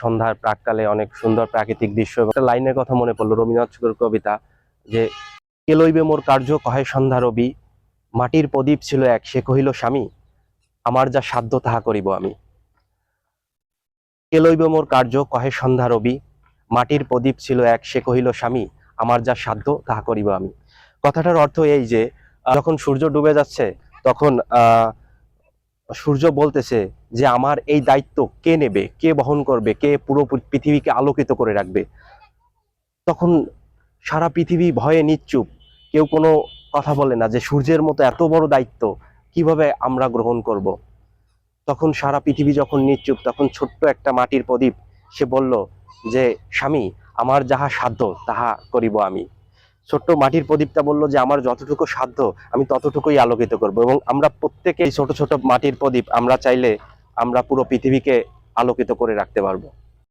সন্ধ্যার প্রাককালে অনেক সুন্দর প্রাকৃতিক দৃশ্য একটা লাইনের কথা মনে পড়ল রবীন্দ্রনাথ ঠাকুরের কবিতা, যে, কে লইবে মোর কার্য কহে সন্ধ্যা রবি, মাটির প্রদীপ ছিল এক, সে কহিল, স্বামী, আমার যা সাধ্য তাহা করিব আমি। কে লইবে মোর কার্য কহে সন্ধ্যা রবি, মাটির প্রদীপ ছিল এক, সে কহিল, স্বামী, আমার যা সাধ্য তাহা করিব আমি। কথাটার অর্থ এই যে যখন সূর্য ডুবে যাচ্ছে, তখন, আহ সূর্য বলতেছে যে আমার এই দায়িত্ব কে নেবে, কে বহন করবে, কে পুরো পৃথিবীকে আলোকিত করে রাখবে। তখন সারা পৃথিবী ভয়ে নিশ্চুপ কেউ কোনো কথা বলে না যে সূর্যের মতো এত বড় দায়িত্ব কীভাবে আমরা গ্রহণ করব। তখন সারা পৃথিবী যখন নিশ্চুপ তখন ছোট্ট একটা মাটির প্রদীপ, সে বলল যে, স্বামী, আমার যাহা সাধ্য, তাহা করিব আমি। ছোট্ট মাটির প্রদীপটা বলল যে, আমার যতটুকু সাধ্য, আমি ততটুকুই আলোকিত করব। এবং আমরা প্রত্যেকেই ছোট ছোট মাটির প্রদীপ আমরা চাইলে আমরা পুরো পৃথিবীকে আলোকিত করে রাখতে পারব।